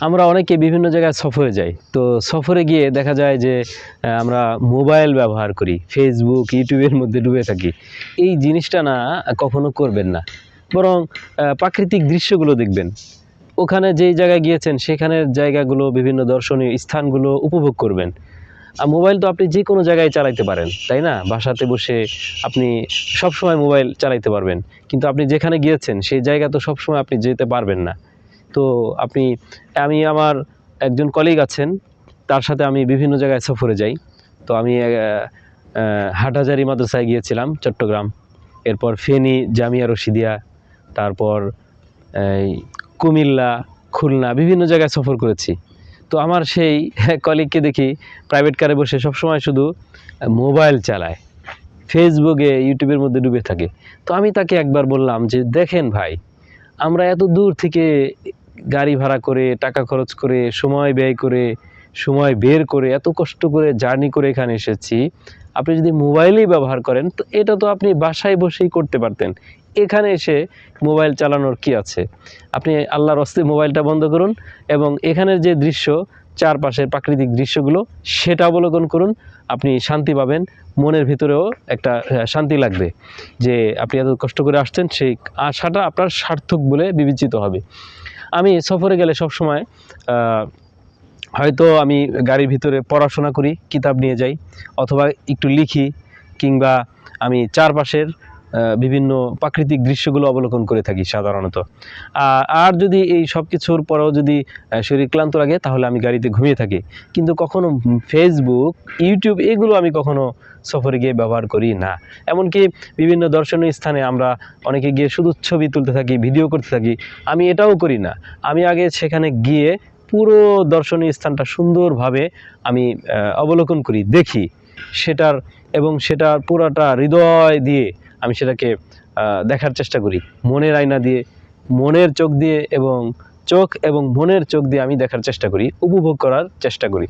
আমরা অনেকে বিভিন্ন জায়গায় সফরে যাই। তো সফরে গিয়ে দেখা যায় যে আমরা মোবাইল ব্যবহার করি ফেসবুক ইউটিউবের মধ্যে ডুবে থাকি। এই জিনিসটা না কখনো করবেন না। বরং প্রাকৃতিক দৃশ্যগুলো দেখবেন। ওখানে যেই জায়গায় গিয়েছেন, সেখানের জায়গাগুলো, বিভিন্ন দর্শনীয় স্থানগুলো উপভোগ করবেন। আর মোবাইল তো আপনি যে কোনো জায়গায় চালাইতে পারেন, তাই না? বাসাতে বসে আপনি সব সময় মোবাইল চালাইতে পারবেন। কিন্তু আপনি যেখানে গিয়েছেন, সেই জায়গা তো সব সময় আপনি যেতে পারবেন না। তো আপনি, আমি আমার একজন কলিগ আছেন, তার সাথে আমি বিভিন্ন জায়গায় সফরে যাই। তো আমি হাটহাজারি মাদ্রাসায় গিয়েছিলাম চট্টগ্রাম। এরপর ফেনী, জামিয়া রশিদিয়া, তারপর কুমিল্লা, খুলনা বিভিন্ন জায়গায় সফর করেছি। তো আমার সেই কলিগকে দেখি প্রাইভেট কারে বসে সবসময় শুধু মোবাইল চালায় ফেসবুকে ইউটিউবের মধ্যে ডুবে থাকে। তো আমি তাকে একবার বললাম যে, দেখেন ভাই, আমরা এত দূর থেকে গাড়ি ভাড়া করে, টাকা খরচ করে, সময় ব্যয় করে, সময় বের করে, এত কষ্ট করে জার্নি করে এখানে এসেছি। আপনি যদি মোবাইলেই ব্যবহার করেন, তো এটা তো আপনি বাসায় বসেই করতে পারতেন। এখানে এসে মোবাইল চালানোর কি আছে? আপনি আল্লাহর হস্তে মোবাইলটা বন্ধ করুন এবং এখানের যে দৃশ্য, চারপাশের প্রাকৃতিক দৃশ্যগুলো, সেটা অবলোকন করুন। আপনি শান্তি পাবেন, মনের ভিতরেও একটা শান্তি লাগবে যে আপনি এত কষ্ট করে আসছেন, সেই আশাটা আপনার সার্থক বলে বিবেচিত হবে। আমি সফরে গেলে সব সময় হয়তো আমি গাড়ির ভিতরে পড়াশোনা করি, কিতাব নিয়ে যাই, অথবা একটু লিখি, কিংবা আমি চারপাশের বিভিন্ন প্রাকৃতিক দৃশ্যগুলো অবলোকন করে থাকি সাধারণত। আর যদি এই সব কিছুর পরেও যদি শরীর ক্লান্ত লাগে, তাহলে আমি গাড়িতে ঘুমিয়ে থাকি। কিন্তু কখনো ফেসবুক ইউটিউব এগুলো আমি কখনো সফরে গিয়ে ব্যবহার করি না। এমনকি বিভিন্ন দর্শনীয় স্থানে আমরা অনেকে গিয়ে শুধু ছবি তুলতে থাকি, ভিডিও করতে থাকি, আমি এটাও করি না। আমি আগে সেখানে গিয়ে পুরো দর্শনীয় স্থানটা সুন্দরভাবে আমি অবলোকন করি, দেখি। সেটার এবং সেটার পুরাটা হৃদয় দিয়ে আমি সেটাকে দেখার চেষ্টা করি। মনের আয়না দিয়ে, মনের চোখ দিয়ে এবং চোখ এবং মনের চোখ দিয়ে আমি দেখার চেষ্টা করি, উপভোগ করার চেষ্টা করি।